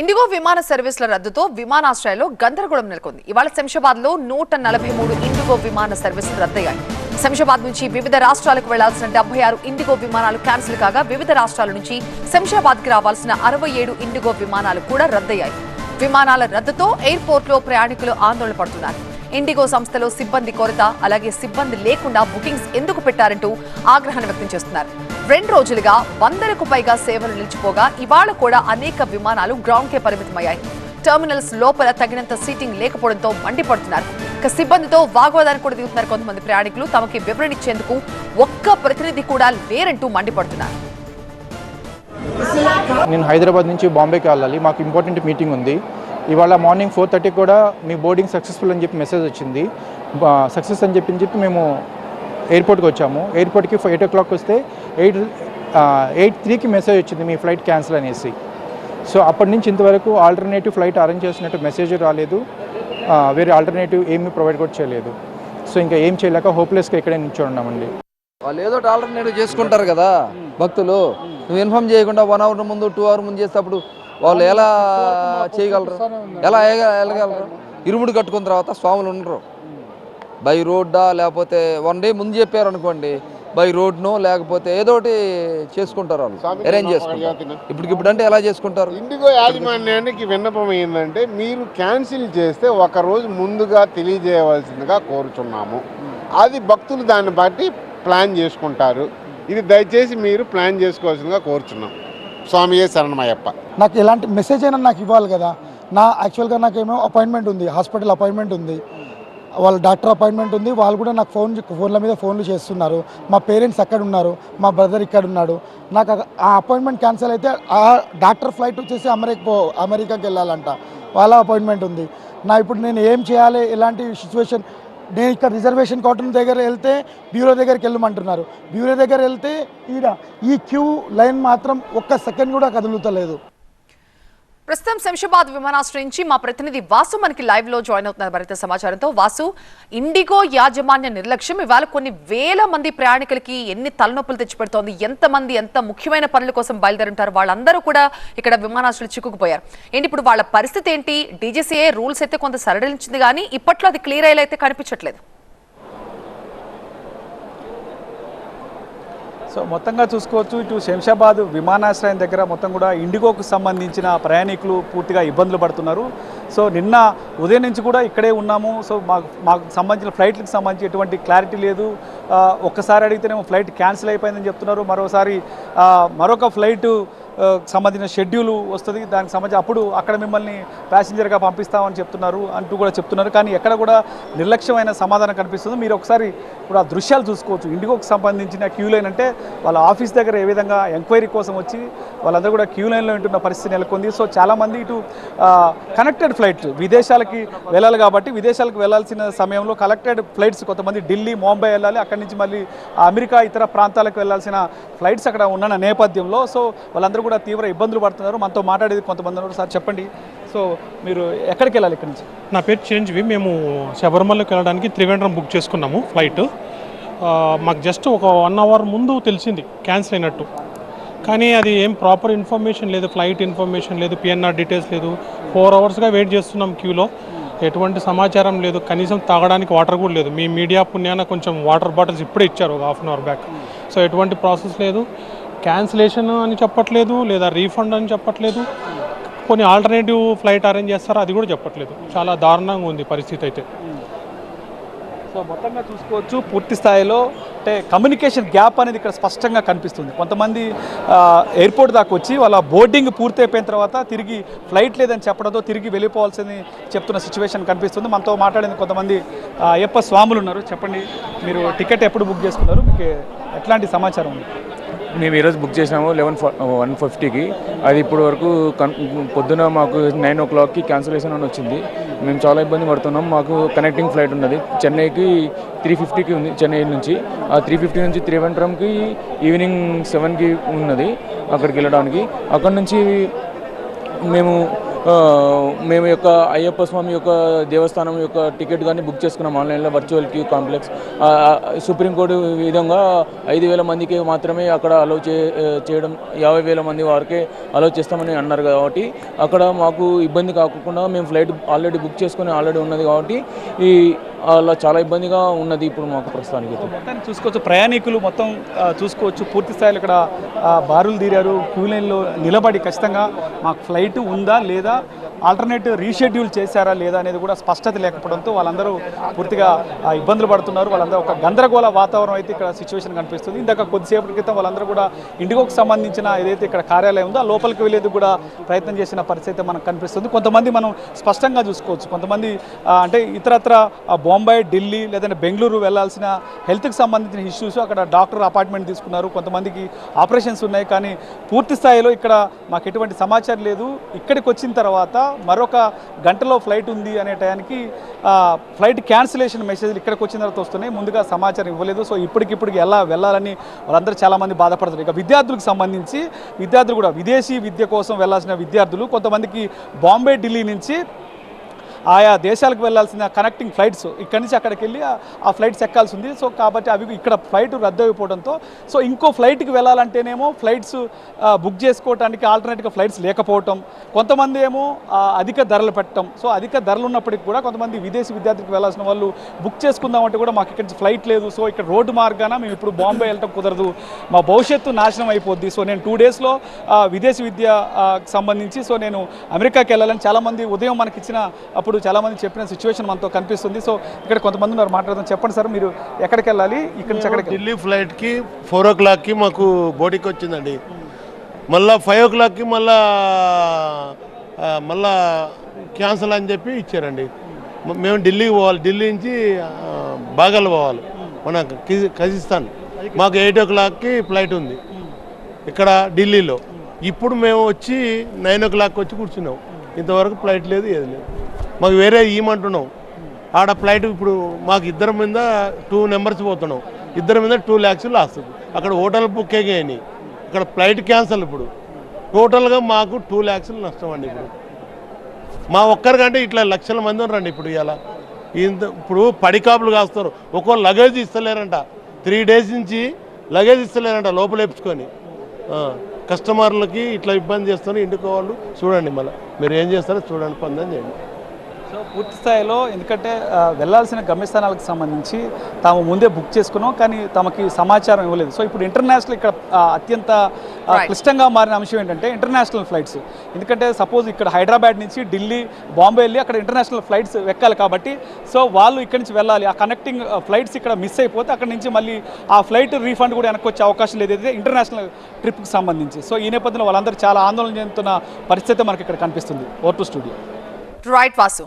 IndiGo విమాన సర్వీసుల రద్దుతో విమానాశ్రయాల్లో గందరగోళం నెలకొంది. ఇవాళ శంషాబాద్లో నూట నలభై మూడు ఇండిగో విమాన సర్వీసులు రద్దయ్యాయి. శంషాబాద్ నుంచి వివిధ రాష్ట్రాలకు వెళ్ళాల్సిన డెబ్బై ఆరు ఇండిగో విమానాలు క్యాన్సిల్ కాగా వివిధ రాష్ట్రాల నుంచి శంషాబాద్కి రావాల్సిన అరవై ఏడు ఇండిగో విమానాలు కూడా రద్దయ్యాయి. విమానాల రద్దుతో ఎయిర్పోర్ట్లో ప్రయాణికులు ఆందోళన పడుతున్నారు. ఇండిగో సంస్థలో సిబ్బంది కొరత అలాగే సిబ్బంది లేకుండా బుకింగ్స్ ఎందుకు పెట్టారంటూ ఆగ్రహాన్ని వ్యక్తం చేస్తున్నారు. రెండు రోజులుగా వందలకు పైగా సేవలు నిలిచిపోగా ఇవాళ కూడా అనేక విమానాలు గ్రౌండ్ కే పరిమితమయ్యాయి. టెర్మినల్స్ లోపల తగినంత సీటింగ్ లేకపోవడంతో మండిపడుతున్నారు. ఇక సిబ్బందితో వాగ్వాదానికి కూడా దిగుతున్నారు కొంతమంది ప్రయాణికులు. తమకి వివరణ ఇచ్చేందుకు ఒక్క ప్రతినిధి కూడా లేరంటూ మండిపడుతున్నారు. నేను హైదరాబాద్ నుంచి బాంబేకి వెళ్ళాలి. మాకు ఇంపార్టెంట్ మీటింగ్ ఉంది. ఇవాళ మార్నింగ్ ఫోర్ థర్టీకి కూడా మీ బోర్డింగ్ సక్సెస్ఫుల్ అని చెప్పి మెసేజ్ వచ్చింది. సక్సెస్ అని చెప్పి చెప్పి మేము ఎయిర్పోర్ట్కి వచ్చాము. ఎయిర్పోర్ట్కి ఎయిట్ ఓ క్లాక్ వస్తే ఎయిట్ ఎయిట్ త్రీకి మెసేజ్ వచ్చింది మీ ఫ్లైట్ క్యాన్సిల్ అనేసి. సో అప్పటి నుంచి ఇంతవరకు ఆల్టర్నేటివ్ ఫ్లైట్ అరేంజ్ చేసినట్టు మెసేజ్ రాలేదు. వేరే ఆల్టర్నేటివ్ ఏమీ ప్రొవైడ్ కూడా చేయలేదు. సో ఇంకా ఏం చేయలేక హోప్లెస్గా ఇక్కడే నిల్చొని ఉన్నామండి వాళ్ళు ఏదో ఒకటి ఆల్టర్నేటివ్ చేసుకుంటారు కదా భక్తులు. నువ్వు ఇన్ఫామ్ చేయకుండా వన్ అవర్ ముందు టూ అవర్ ముందు చేసేటప్పుడు వాళ్ళు ఎలా చేయగలరు? ఎలా వెళ్ళగలరు? ఇరుముడు కట్టుకున్న తర్వాత స్వాములు ఉండరు. బై రోడ్డా లేకపోతే వన్ డే ముందు చెప్పారు అనుకోండి బై రోడ్నో లేకపోతే ఏదో ఒకటి చేసుకుంటారు వాళ్ళు. అరేంజ్ చేసుకుంటారు. ఇప్పటికిప్పుడు అంటే ఎలా చేసుకుంటారు? ఇండిగో యాజమాన్యానికి విన్నపం ఏంటంటే మీరు క్యాన్సిల్ చేస్తే ఒక రోజు ముందుగా తెలియజేయవలసిందిగా కోరుచున్నాము. అది భక్తులు దాన్ని బట్టి ప్లాన్ చేసుకుంటారు. ఇది దయచేసి మీరు ప్లాన్ చేసుకోవాల్సిందిగా కోరుచున్నాం. స్వామియే శరణమయ్యప్ప. నాకు ఎలాంటి మెసేజ్ అయినా నాకు ఇవ్వాలి కదా. నా యాక్చువల్గా నాకేమో అపాయింట్మెంట్ ఉంది హాస్పిటల్ అపాయింట్మెంట్ ఉంది. వాళ్ళ డాక్టర్ అపాయింట్మెంట్ ఉంది. వాళ్ళు కూడా నాకు ఫోన్ ఫోన్ల మీద ఫోన్లు చేస్తున్నారు. మా పేరెంట్స్ అక్కడ ఉన్నారు. మా బ్రదర్ ఇక్కడ ఉన్నాడు. నాకు ఆ- అపాయింట్మెంట్ క్యాన్సిల్ అయితే ఆ డాక్టర్ ఫ్లైట్ వచ్చేసి అమెరికా పో అమెరికాకి వెళ్ళాలంట. వాళ్ళ అపాయింట్మెంట్ ఉంది. నా ఇప్పుడు నేను ఏం చేయాలి? ఎలాంటి సిచ్యువేషన్? నేను ఇక్కడ రిజర్వేషన్ కౌంటర్ దగ్గర వెళ్తే బ్యూరో దగ్గరికి వెళ్ళమంటున్నారు. బ్యూరో దగ్గర వెళ్తే ఈడ ఈ క్యూ లైన్ మాత్రం ఒక్క సెకండ్ కూడా కదులుతలేదు. ప్రస్తుతం శంషాబాద్ విమానాశ్రయం నుంచి మా ప్రతినిధి వాసు మనకి లైవ్లో జాయిన్ అవుతున్నారు. మరింత సమాచారంతో వాసు ఇండిగో యాజమాన్య నిర్లక్ష్యం ఇవాళ కొన్ని వేల మంది ప్రయాణికులకి ఎన్ని తలనొప్పులు తెచ్చిపెడుతోంది? ఎంతమంది ఎంత ముఖ్యమైన పనుల కోసం బయలుదేరుంటారు? వాళ్ళందరూ కూడా ఇక్కడ విమానాశ్రయం చిక్కుకుపోయారు. ఏంటి ఇప్పుడు వాళ్ళ పరిస్థితి ఏంటి? డీజీసీఏ రూల్స్ అయితే కొంత సరళించింది కానీ ఇప్పట్లో అది క్లియర్ అయ్యేలా అయితే కనిపించట్లేదు. సో మొత్తంగా చూసుకోవచ్చు ఇటు శంషాబాద్ విమానాశ్రయం దగ్గర మొత్తం కూడా ఇండిగోకు సంబంధించిన ప్రయాణికులు పూర్తిగా ఇబ్బందులు పడుతున్నారు. సో నిన్న ఉదయం నుంచి కూడా ఇక్కడే ఉన్నాము. సో మాకు మాకు సంబంధించిన ఫ్లైట్లకు సంబంధించి ఎటువంటి క్లారిటీ లేదు. ఒక్కసారి అడిగితేనేమో ఫ్లైట్ క్యాన్సిల్ అయిపోయిందని చెప్తున్నారు. మరోసారి మరొక ఫ్లైట్ సంబంధించిన షెడ్యూల్ వస్తుంది. దానికి సంబంధించి అప్పుడు అక్కడ మిమ్మల్ని ప్యాసింజర్గా పంపిస్తామని చెప్తున్నారు అంటూ కూడా చెప్తున్నారు. కానీ ఎక్కడ కూడా నిర్లక్ష్యమైన సమాధానం కనిపిస్తుంది. మీరు ఒకసారి ఇప్పుడు ఆ దృశ్యాలు చూసుకోవచ్చు. ఇండిగోకి సంబంధించిన క్యూ లైన్ అంటే వాళ్ళ ఆఫీస్ దగ్గర ఏ విధంగా ఎంక్వైరీ కోసం వచ్చి వాళ్ళందరూ కూడా క్యూ లైన్లో ఉంటున్న పరిస్థితి నెలకొంది. సో చాలామంది ఇటు కనెక్టెడ్ ఫ్లైట్ విదేశాలకి వెళ్ళాలి కాబట్టి విదేశాలకు వెళ్ళాల్సిన సమయంలో కలెక్టెడ్ ఫ్లైట్స్ కొంతమంది ఢిల్లీ ముంబై వెళ్ళాలి. అక్కడి నుంచి మళ్ళీ అమెరికా ఇతర ప్రాంతాలకు వెళ్ళాల్సిన ఫ్లైట్స్ అక్కడ ఉన్న నేపథ్యంలో. సో వాళ్ళందరూ కూడా తీవ్ర ఇబ్బందులు పడుతున్నారు. మనతో మాట్లాడేది కొంతమంది ఉన్నారు. సార్ చెప్పండి. సో మీరు ఎక్కడికి వెళ్ళాలి ఇక్కడి నుంచి? నా పేరు చిరంజీవి మేము శబరిమలకి వెళ్ళడానికి త్రివేంద్రం బుక్ చేసుకున్నాము ఫ్లైట్. మాకు జస్ట్ ఒక వన్ అవర్ ముందు తెలిసింది క్యాన్సిల్ అయినట్టు. కానీ అది ఏం ప్రాపర్ ఇన్ఫర్మేషన్ లేదు ఫ్లైట్ ఇన్ఫర్మేషన్ లేదు పిఎన్ఆర్ డీటెయిల్స్ లేదు. ఫోర్ అవర్స్గా వెయిట్ చేస్తున్నాం క్యూలో. ఎటువంటి సమాచారం లేదు. కనీసం తాగడానికి వాటర్ కూడా లేదు. మీ మీడియా పుణ్యాన కొంచెం వాటర్ బాటిల్స్ ఇప్పుడే ఇచ్చారు ఒక half an hour back. So ఎటువంటి ప్రాసెస్ లేదు. క్యాన్సిలేషన్ అని చెప్పట్లేదు లేదా రీఫండ్ అని చెప్పట్లేదు. కొన్ని ఆల్టర్నేటివ్ ఫ్లైట్ అరేంజ్ చేస్తారా అది కూడా చెప్పట్లేదు. చాలా దారుణంగా ఉంది పరిస్థితి అయితే. సో మొత్తంగా చూసుకోవచ్చు పూర్తి స్థాయిలో అంటే కమ్యూనికేషన్ గ్యాప్ అనేది ఇక్కడ స్పష్టంగా కనిపిస్తుంది. కొంతమంది ఎయిర్పోర్ట్ దాకా వచ్చి వాళ్ళ బోర్డింగ్ పూర్తి అయిపోయిన తర్వాత తిరిగి ఫ్లైట్ లేదని చెప్పడంతో తిరిగి వెళ్ళిపోవాల్సింది చెప్తున్న సిచ్యువేషన్ కనిపిస్తుంది. మనతో మాట్లాడింది కొంతమంది అయ్యప్ప స్వాములు ఉన్నారు. చెప్పండి మీరు టికెట్ ఎప్పుడు బుక్ చేసుకున్నారు? మీకు ఎట్లాంటి సమాచారం ఉంది? మేము ఈరోజు బుక్ చేసినాము లెవెన్ వన్ ఫిఫ్టీకి అది ఇప్పుడు వరకు కన్- పొద్దున మాకు నైన్ ఓ క్లాక్కి క్యాన్సిలేషన్ అని వచ్చింది. మేము చాలా ఇబ్బంది పడుతున్నాం. మాకు కనెక్టింగ్ ఫ్లైట్ ఉన్నది. చెన్నైకి త్రీ ఫిఫ్టీకి ఉంది చెన్నై నుంచి. ఆ త్రీ ఫిఫ్టీ నుంచి త్రివేంద్రంకి ఈవినింగ్ సెవెన్కి ఉన్నది. అక్కడికి వెళ్ళడానికి. అక్కడ నుంచి మేము మేము యొక్క అయ్యప్ప స్వామి యొక్క దేవస్థానం యొక్క టికెట్ కానీ బుక్ చేసుకున్నాం ఆన్లైన్లో వర్చువల్ క్యూ కాంప్లెక్స్. సుప్రీంకోర్టు విధంగా ఐదు వేల మందికి మాత్రమే అక్కడ అలౌ చే చేయడం యాభై వేల మంది వారికే అలౌ చేస్తామని అన్నారు కాబట్టి అక్కడ మాకు ఇబ్బంది కాకుండా మేము ఫ్లైట్ ఆల్రెడీ బుక్ చేసుకుని ఆల్రెడీ ఉన్నది కాబట్టి ఈ అలా చాలా ఇబ్బందిగా ఉన్నది ఇప్పుడు మాకు ప్రస్తుతానికి అయితే. మొత్తాన్ని చూసుకోవచ్చు ప్రయాణికులు మొత్తం చూసుకోవచ్చు పూర్తి స్థాయిలో ఇక్కడ బారులు తీరారు క్యూ లైన్లో నిలబడి ఖచ్చితంగా మాకు ఫ్లైట్ ఉందా లేదా ఆల్టర్నేట్ రీషెడ్యూల్ చేశారా లేదా అనేది కూడా స్పష్టత లేకపోవడంతో వాళ్ళందరూ పూర్తిగా ఇబ్బందులు పడుతున్నారు. వాళ్ళందరూ ఒక గందరగోళ వాతావరణం అయితే ఇక్కడ సిచ్యువేషన్ కనిపిస్తుంది. ఇందాక కొద్దిసేపటి క్రితం వాళ్ళందరూ కూడా ఇండిగోకి సంబంధించిన ఏదైతే ఇక్కడ కార్యాలయం ఉందో ఆ లోపలికి వెళ్ళేది కూడా ప్రయత్నం చేసిన పరిస్థితి అయితే మనకు కనిపిస్తుంది. కొంతమంది మనం స్పష్టంగా చూసుకోవచ్చు. కొంతమంది అంటే ఇతరత్ర బొంబాయి ఢిల్లీ లేదంటే బెంగళూరు వెళ్ళాల్సిన హెల్త్కి సంబంధించిన ఇష్యూస్ అక్కడ డాక్టర్ అపార్ట్మెంట్ తీసుకున్నారు. కొంతమందికి ఆపరేషన్స్ ఉన్నాయి కానీ పూర్తి స్థాయిలో ఇక్కడ మాకు ఎటువంటి సమాచారం లేదు. ఇక్కడికి వచ్చిన తర్వాత మరొక గంటలో ఫ్లైట్ ఉంది అనే టయానికి ఫ్లైట్ క్యాన్సిలేషన్ మెసేజ్లు ఇక్కడికి వచ్చిన తర్వాత వస్తున్నాయి. ముందుగా సమాచారం ఇవ్వలేదు. సో ఇప్పటికిప్పటికి ఎలా వెళ్ళాలని వాళ్ళందరూ చాలామంది బాధపడుతున్నారు ఇక విద్యార్థులకు సంబంధించి విద్యార్థులు కూడా విదేశీ విద్య కోసం వెళ్ళాల్సిన విద్యార్థులు కొంతమందికి బాంబే ఢిల్లీ నుంచి ఆయా దేశాలకు వెళ్ళాల్సిన కనెక్టింగ్ ఫ్లైట్స్ ఇక్కడి నుంచి అక్కడికి వెళ్ళి ఆ- ఫ్లైట్స్ ఎక్కాల్సి ఉంది సో కాబట్టి అవి ఇక్కడ ఫ్లైట్ రద్దు అయిపోవడంతో సో ఇంకో ఫ్లైట్కి వెళ్ళాలంటేనేమో ఫ్లైట్స్ బుక్ చేసుకోవడానికి ఆల్టర్నేట్గా ఫ్లైట్స్ లేకపోవటం కొంతమంది ఏమో అధిక ధరలు పెట్టడం సో అధిక ధరలు ఉన్నప్పటికీ కూడా కొంతమంది విదేశీ విద్యార్థికి వెళ్ళాల్సిన వాళ్ళు బుక్ చేసుకుందామంటే కూడా మాకు ఇక్కడ నుంచి ఫ్లైట్ లేదు. సో ఇక్కడ రోడ్డు మార్గాన మేము ఇప్పుడు బాంబే వెళ్ళటం కుదరదు. మా భవిష్యత్తు నాశనం అయిపోద్ది. సో నేను టూ డేస్లో విదేశీ విద్య సంబంధించి సో నేను అమెరికాకి వెళ్ళాలని చాలామంది ఉదయం మనకి ఇచ్చిన అప్పుడు చాలామంది చెప్పిన సిచ్యువేషన్ మనతో కనిపిస్తుంది. సో ఇక్కడ కొంతమంది ఉన్నారు మాట్లాడదాం. చెప్పండి సార్ మీరు ఎక్కడికి వెళ్ళాలి? ఇక్కడ నుంచి అక్కడికి ఢిల్లీ ఫ్లైట్కి ఫోర్ ఓ క్లాక్కి మాకు బోటికి వచ్చిందండి. మళ్ళీ ఫైవ్ ఓ క్లాక్కి మళ్ళా మళ్ళా క్యాన్సల్ అని చెప్పి ఇచ్చారండి. మేము ఢిల్లీకి పోవాలి. ఢిల్లీ నుంచి బాగాలు పోవాలి. మన కజిస్తాన్ మాకు ఎయిట్ ఓ క్లాక్కి ఫ్లైట్ ఉంది. ఇక్కడ ఢిల్లీలో. ఇప్పుడు మేము వచ్చి నైన్ ఓ క్లాక్ వచ్చి కూర్చున్నాం. ఇంతవరకు ఫ్లైట్ లేదు ఏది లేదు. మాకు వేరే ఇవ్వమంటున్నాం ఆడ ఫ్లైట్ ఇప్పుడు మాకు ఇద్దరి మీద టూ నెంబర్స్ పోతున్నాం. ఇద్దరి మీద టూ ల్యాక్స్ లాస్. అక్కడ హోటల్ బుక్ అయినాయి. ఇక్కడ ఫ్లైట్ క్యాన్సల్ ఇప్పుడు. టోటల్గా మాకు టూ ల్యాక్స్ నష్టం అండి ఇప్పుడు. మా ఒక్కరికంటే ఇట్లా లక్షల మంది ఉన్నారండి ఇప్పుడు ఇలా ఇంత ఇప్పుడు పడికాపులు కాస్తారు. ఒక్కో లగేజ్ ఇస్తలేరంట. త్రీ డేస్ నుంచి లగేజ్ ఇస్తలేరంట లోపల కస్టమర్లకి ఇట్లా ఇబ్బంది చేస్తారు ఇంటికి వాళ్ళు చూడండి మళ్ళీ. మీరు ఏం చేస్తారో చూడండి పొందని చేయండి. పూర్తి స్థాయిలో ఎందుకంటే ఆ, వెళ్ళాల్సిన గమ్యస్థానాలకు సంబంధించి తాము ముందే బుక్ చేసుకున్నాం కానీ తమకి సమాచారం ఇవ్వలేదు. సో ఇప్పుడు ఇంటర్నేషనల్ ఇక్కడ అత్యంత. క్లిష్టంగా మారిన అంశం ఏంటంటే ఇంటర్నేషనల్ ఫ్లైట్స్. ఎందుకంటే సపోజ్ ఇక్కడ హైదరాబాద్ నుంచి ఢిల్లీ బాంబే వెళ్ళి అక్కడ ఇంటర్నేషనల్ ఫ్లైట్స్ ఎక్కాలి కాబట్టి సో వాళ్ళు ఇక్కడి నుంచి వెళ్ళాలి. ఆ కనెక్టింగ్ ఫ్లైట్స్ ఇక్కడ మిస్ అయిపోతే అక్కడ నుంచి మళ్ళీ ఆ ఫ్లైట్ రీఫండ్ కూడా వెనక్కి వచ్చే అవకాశం లేదు. ఏదైతే ఇంటర్నేషనల్ ట్రిప్కి సంబంధించి. సో ఈ నేపథ్యంలో వాళ్ళందరూ చాలా ఆందోళన చెందుతున్న పరిస్థితి మనకి ఇక్కడ కనిపిస్తుంది. Over to studio. Right Vasu